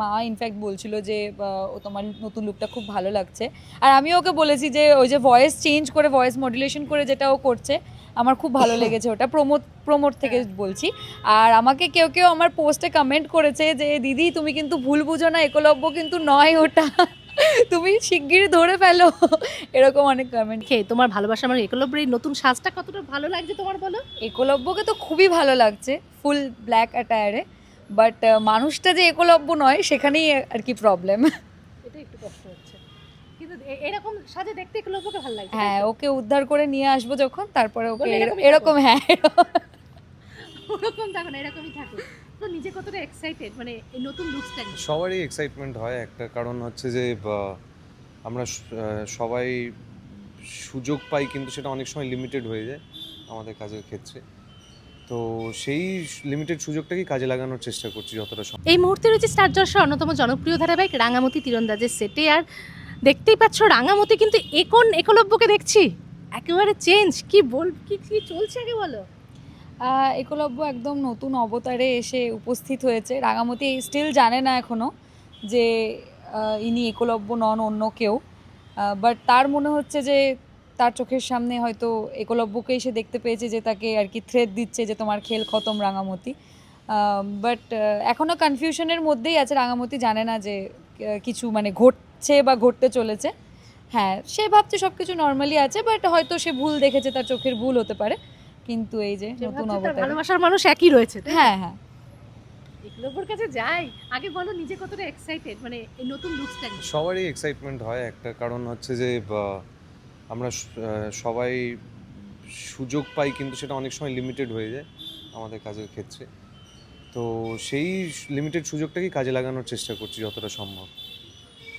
মা ইনফ্যাক্ট বলছিল যে ও তোমার নতুন লুকটা খুব ভালো লাগছে। আর আমি ওকে বলেছি যে ওই যে ভয়েস চেঞ্জ করে ভয়েস মডুলেশন করে যেটা ও করছে আমার খুব ভালো লেগেছে ওটা। প্রমোট প্রমোট থেকে বলছি। আর আমাকে কেউ কেউ আমার পোস্টে কমেন্ট করেছে যে দিদি তুমি কিন্তু ভুল বুঝো না একলব্য কিন্তু নয় ওটা। তুমি শিগগিরই ধরে ফেলো। এরকম অনেক কমেন্ট খেয়ে তোমার ভালোবাসা আমার একলব্যের এই নতুন সাজটা কতটা ভালো লাগছে তোমার বলো? একলব্যকে তো খুবই ভালো লাগছে ফুল ব্ল্যাক অ্যাটায়ারে বাট মানুষটা যে একলব্য নয় সেখানেই আর কি প্রবলেম এটা একটু কষ্ট হচ্ছে। কিন্তু এরকম সাজে দেখতে একলব্যকে ভালো লাগছে হ্যাঁ ওকে উদ্ধার করে নিয়ে আসব যখন তারপরে ওকে এরকম হ্যাঁ ওরকম থাকো না এরকমই থাকো তো নিজে কতটা এক্সাইটেড মানে এই নতুন লুকসটা সবারই এক্সাইটমেন্ট হয় একটা কারণ হচ্ছে যে আমরা সবাই সুযোগ পাই কিন্তু সেটা অনেক সময় লিমিটেড হয়ে যায় আমাদের কাজের ক্ষেত্রে। তো সেই লিমিটেড সুযোগটাকেই কাজে লাগানোর চেষ্টা করছি যতটা সম্ভব। এই মুহূর্তে রয়েছে স্টার জলসার অন্যতম জনপ্রিয় ধারাবাহিক রাঙামতি তীরন্দাজের সেটে। আর দেখতেই পাচ্ছ রাঙামতি কিন্তু একন একলব্যকে দেখছি? একেবারে চেঞ্জ কি বল কি কি চলছে আগে বলো? একলব্য একদম নতুন অবতারে এসে উপস্থিত হয়েছে। রাঙামতি স্টিল জানে না এখনও যে ইনি একলব্য নন অন্য কেউ। বাট তার মনে হচ্ছে যে তার চোখের সামনে হয়তো একলব্যকে এসে দেখতে পেয়েছে যে তাকে আর কি থ্রেড দিচ্ছে যে তোমার খেল খতম রাঙামতি। বাট এখনও কনফিউশনের মধ্যেই আছে। রাঙামতি জানে না যে কিছু মানে ঘটছে বা ঘটতে চলেছে। হ্যাঁ সে ভাবছে সব কিছু নর্মালি আছে বাট হয়তো সে ভুল দেখেছে তার চোখের ভুল হতে পারে। কিন্তু এই যে নতুন অবতার। ভালোবাসার মানুষ একই রয়েছে হ্যাঁ হ্যাঁ। একলব্যর কাছে যাই। আগে বলো নিজে কতটা এক্সাইটেড মানে এই নতুন লুকসটা সবারই এক্সাইটমেন্ট হয় একটা। কারণ হচ্ছে যে আমরা সবাই সুযোগ পাই কিন্তু সেটা অনেক সময় লিমিটেড হয়ে যায় আমাদের কাজের ক্ষেত্রে। তো সেই লিমিটেড সুযোগটাকেই কাজে লাগানোর চেষ্টা করছি যতটা সম্ভব।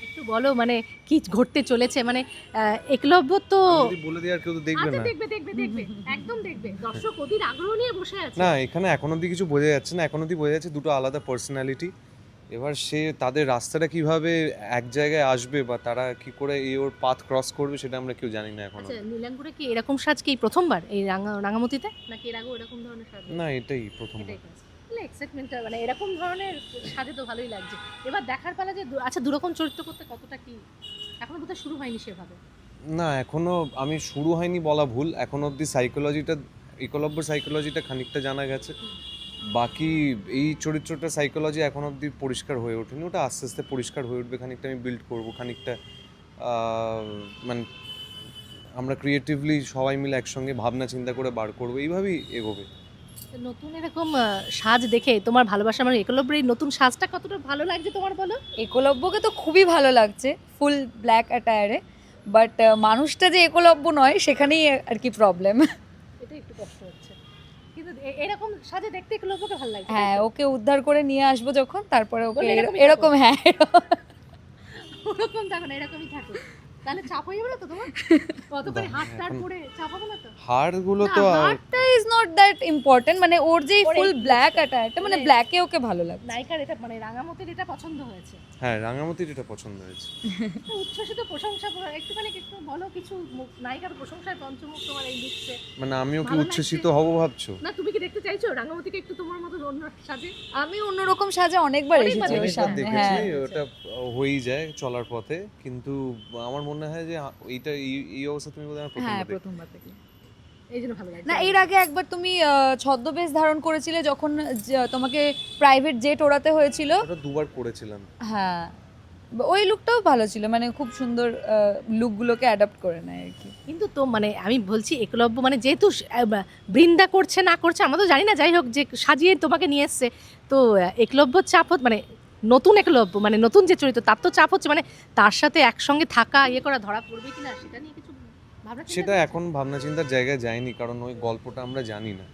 একটু বলো মানে কি ঘটতে চলেছে? মানে একলব্য তো বলে দিই আর কেউ তো দেখবে আচ্ছা না। দেখবে দেখবে দেখবে একদম দেখবে। দর্শক অধীর আগ্রহ নিয়ে বসে আছে। না এখানে এখন অব্দি কিছু বোঝা যাচ্ছে না এখন অব্দি বোঝা যাচ্ছে দুটো আলাদা পার্সোনালিটি এবার সে তাদের রাস্তাটা কীভাবে এক জায়গায় আসবে বা তারা কি করে এই ওর পাথ ক্রস করবে সেটা আমরা কেউ জানি না এখন। আচ্ছা নীলাঙ্কুরে কি এরকম সাজ কি প্রথমবার এই রাঙা রাঙামতিতে? নাকি এর আগেও এরকম ধরনের সাজ না এটাই প্রথম এক্সাইটমেন্টটা মানে এরকম ধরনের সাজে তো ভালোই লাগছে। এবার দেখার পালা যে আচ্ছা দুরকম চরিত্র করতে কতটা কি? এখনও বোধহয় শুরু হয়নি সেভাবে। না এখনও আমি শুরু হয়নি বলা ভুল। এখন অবধি সাইকোলজিটা একলব্য সাইকোলজিটা খানিকটা জানা গেছে। বাকি এই চরিত্রটা সাইকোলজি এখন অবধি পরিষ্কার হয়ে ওঠেনি ওটা আস্তে আস্তে পরিষ্কার হয়ে উঠবে খানিকটা আমি বিল্ড করব খানিকটা মানে আমরা ক্রিয়েটিভলি সবাই মিলে একসঙ্গে ভাবনা চিন্তা করে বার করব এইভাবেই এগোবে। নতুন এরকম সাজ দেখে তোমার ভালোবাসা আমার একলব্যের এই নতুন সাজটা কতটা ভালো লাগছে তোমার বলো? একলব্যকে তো খুবই ভালো লাগছে ফুল ব্ল্যাক অ্যাটায়ারে বাট মানুষটা যে একলব্য নয় সেখানেই আর কি প্রবলেম এটা একটু কষ্ট হচ্ছে। এরকম সাজে দেখতে একলব্যকে ভালো লাগে হ্যাঁ ওকে উদ্ধার করে নিয়ে আসব যখন তারপরে ওকে এরকম হ্যাঁ ওরকম থাকো না এরকমই থাকো তাহলে চাপ হয়ে যাবে না তো তোমার? কত করে চাপ হবে না তো? হাড়গুলো তো আর- হারটা ইজ নট দ্যাট ইম্পর্টেন্ট মানে ওর যে ফুল ব্ল্যাক অ্যাটায়ারটা মানে মানে- ব্ল্যাকে ওকে ভালো লাগে নায়িকার এটা মানে রাঙামতির এটা পছন্দ হয়েছে। হ্যাঁ রাঙামতির এটা পছন্দ হয়েছে। উচ্ছ্বসিত প্রশংসা করে- একটুখানি একটু বলো কিছু নায়িকার প্রশংসায় পঞ্চমুখ তোমার এই লুকসে মানে আমিও কি উচ্ছ্বসিত হব ভাবছ? না তুমি কি দেখতে চাইছো? রাঙামতিকে একটু তোমার মতো অন্য সাজে? আমি অন্যরকম সাজে অনেকবার অনেকবার এসেছি ওর সামনে হ্যাঁ। ওটা হয়েই যায় চলার পথে কিন্তু আমার মনে হয় যে এইটা এই- অবস্থা তুমি বোধহয় আমার হ্যাঁ প্রথমবার থেকে না এর আগে একবার তুমি ছদ্মবেশ ধারণ করেছিলে যখন তোমাকে প্রাইভেট জেট ওড়াতে হয়েছিল। দুবার করেছিলাম। হ্যাঁ। ওই লুকটাও ভালো ছিল মানে খুব সুন্দর লুকগুলোকে অ্যাডাপ্ট করে নেয় আর কি। কিন্তু তো মানে আমি বলছি একলব্য মানে যেহেতু বৃন্দা করছে না করছে আমরা তো জানি না যাই হোক যে সাজিয়ে তোমাকে নিয়ে এসছে। তো একলব্য চাপ মানে নতুন একলব্য মানে নতুন যে চরিত্র তার তো চাপ হচ্ছে মানে তার সাথে একসঙ্গে থাকা ইয়ে করা ধরা পড়বে কিনা সেটা নিয়ে কিছু ভাবনা সেটা এখন ভাবনা চিন্তার জায়গায় যায়নি কারণ ওই গল্পটা আমরা জানি না।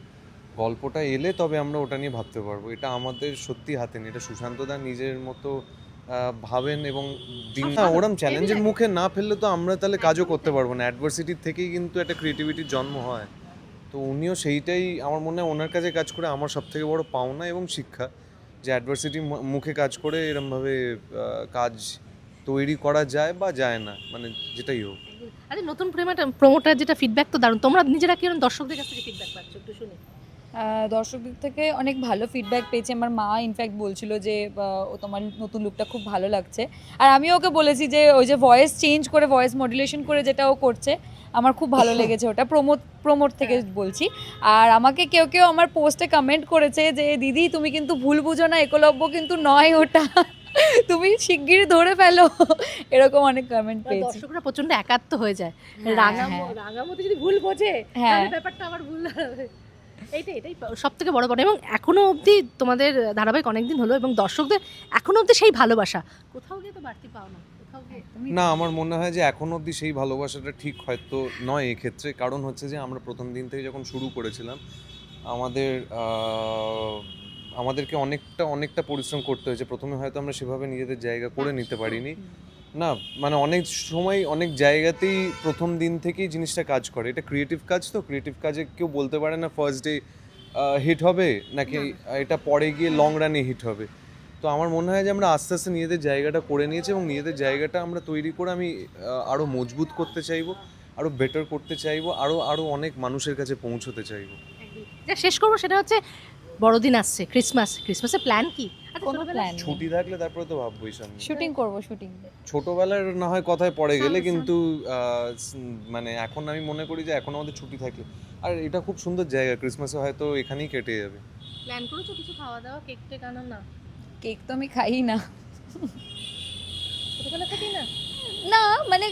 গল্পটা এলে তবে আমরা ওটা নিয়ে ভাবতে পারব। এটা আমাদের সত্যি হাতে নেই। এটা সুশান্ত দা নিজের মতো ভাবেন এবং দিন না ওরম চ্যালেঞ্জের মুখে না ফেললে তো আমরা তাহলে কাজও করতে পারব না। অ্যাডভার্সিটির থেকেই কিন্তু একটা ক্রিয়েটিভিটির জন্ম হয়। তো উনিও সেইটাই আমার মনে হয় ওনার কাছে কাজ করে আমার সব থেকে বড় পাওনা এবং শিক্ষা। যে অ্যাডভার্সিটি মুখে কাজ করে এরমভাবে কাজ তৈরি করা যায় বা যায় না মানে যেটাই হোক। আরে নতুন প্রেমাটা প্রমোটার যেটা ফিডব্যাক তো দারুণ। তোমরা নিজেরা কীরকম দর্শকদের কাছ থেকে ফিডব্যাক পাচ্ছ? একটু শুনি। দর্শকদের থেকে অনেক ভালো ফিডব্যাক পেয়েছি। আমার মা ইনফ্যাক্ট বলছিল যে ও তোমার নতুন লুকটা খুব ভালো লাগছে। আর আমি ওকে বলেছি যে ওই যে ভয়েস চেঞ্জ করে ভয়েস মডুলেশন করে যেটা ও করছে আমার খুব ভালো লেগেছে ওটা প্রমোদ প্রমোট থেকে বলছি। আর আমাকে কেউ কেউ আমার পোস্টে কমেন্ট করেছে যে দিদি তুমি কিন্তু ভুল বুঝো না একলব্য কিন্তু নয় ওটা। তুমি শিগগিরই ধরে ফেলো। এরকম অনেক কমেন্ট পেয়েছি। দর্শকরা প্রচণ্ড একাত্ম হয়ে যায়। হ্যাঁ, হ্যাঁ। রাঙামতি যদি ভুল বোঝে হ্যাঁ। তাহলে ব্যাপারটা আবার ভুল। এইটাই এটাই সব থেকে বড় কথা এবং এখনও অবধি তোমাদের ধারাবাহিক অনেকদিন হলো এবং দর্শকদের এখনও অবধি সেই ভালোবাসা। কোথাও গিয়ে তো বাড়তি পাও না না আমার মনে হয় যে এখন অবধি সেই ভালোবাসাটা ঠিক হয়তো নয় এক্ষেত্রে। কারণ হচ্ছে যে আমরা প্রথম দিন থেকে যখন শুরু করেছিলাম আমাদের আমাদেরকে অনেকটা অনেকটা পরিশ্রম করতে হয়েছে। প্রথমে হয়তো আমরা সেভাবে নিজেদের জায়গা করে নিতে পারিনি। না মানে অনেক সময় অনেক জায়গাতেই প্রথম দিন থেকেই জিনিসটা কাজ করে। এটা ক্রিয়েটিভ কাজ তো ক্রিয়েটিভ কাজে কেউ বলতে পারে না ফার্স্ট ডে হিট হবে নাকি এটা পরে গিয়ে লং রানে হিট হবে। তো আমার মনে হয় যে আমরা আস্তে আস্তে নিজেদের জায়গাটা করে নিয়েছি এবং নিজেদের জায়গাটা আমরা তৈরি করে আমি আরও মজবুত করতে চাইব আরও বেটার করতে চাইব আরও আরও অনেক মানুষের কাছে পৌঁছতে চাইব। যা শেষ করব সেটা হচ্ছে বড়দিন আসছে ক্রিসমাস ক্রিসমাসের প্ল্যান কি? আচ্ছা, কোনো প্ল্যান ছুটি থাকলে তারপরে তো ভাববোই সামনে। শুটিং করব শুটিং ছোটবেলার না হয় কথায় পড়ে গেলে কিন্তু মানে এখন আমি মনে করি যে এখন আমাদের ছুটি থাকে আর এটা খুব সুন্দর জায়গা ক্রিসমাসে হয়তো এখানেই কেটে যাবে। প্ল্যান করেছ কিছু খাওয়া দাওয়া কেক টেক আনার না? কেক তো আমি খাই না। না? না মানে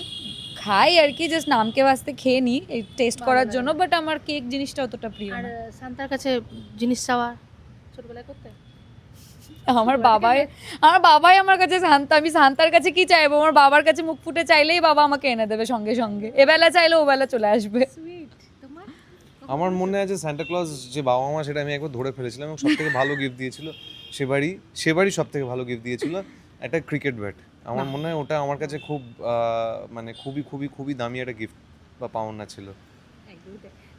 খাই আর কি জাস্ট নামকে বাস্তে খেয়ে নিই এই টেস্ট করার জন্য বাট আমার কেক জিনিসটা অতটা প্রিয় আর সান্তার কাছে জিনিস চাওয়া ছোটবেলায় করতে? আমার বাবাই আমার বাবাই আমার কাছে শান্তা আমি শান্তার কাছে কি চাইব? আমার বাবার কাছে মুখ ফুটে চাইলেই বাবা আমাকে এনে দেবে সঙ্গে সঙ্গে। এবেলা চাইলে ওবেলা চলে আসবে। আমার মনে আছে স্যান্টা ক্লজ যে বাবা মা সেটা আমি একবার ধরে ফেলেছিলাম এবং সব থেকে ভালো গিফট দিয়েছিল। সেবারই সেবারই সব থেকে ভালো গিফট দিয়েছিল একটা ক্রিকেট ব্যাট আমার মনে হয় ওটা আমার কাছে খুব আহ, মানে খুবই খুবই খুবই দামি একটা গিফট বা পাওনা ছিল।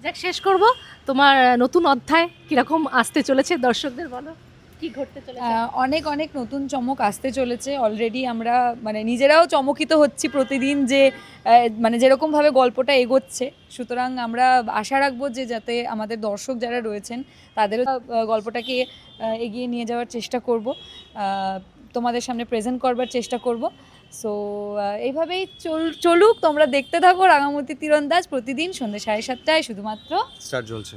যাক শেষ করব। তোমার নতুন অধ্যায় কীরকম আসতে চলেছে? দর্শকদের বলো। কি ঘটতে চলেছে? অনেক অনেক নতুন চমক আসতে চলেছে। অলরেডি আমরা মানে নিজেরাও চমকিত হচ্ছি প্রতিদিন যে মানে যেরকমভাবে গল্পটা এগোচ্ছে। সুতরাং আমরা আশা রাখব যে যাতে আমাদের দর্শক যারা রয়েছেন তাদেরও গল্পটাকে এগিয়ে নিয়ে যাওয়ার চেষ্টা করব। তোমাদের সামনে প্রেজেন্ট করবার চেষ্টা করব। সো এইভাবেই চল চলুক। তোমরা দেখতে থাকো রাঙামতি তীরন্দাজ প্রতিদিন সন্ধ্যে সাড়ে সাতটায় শুধুমাত্র স্টার জ্বলছে।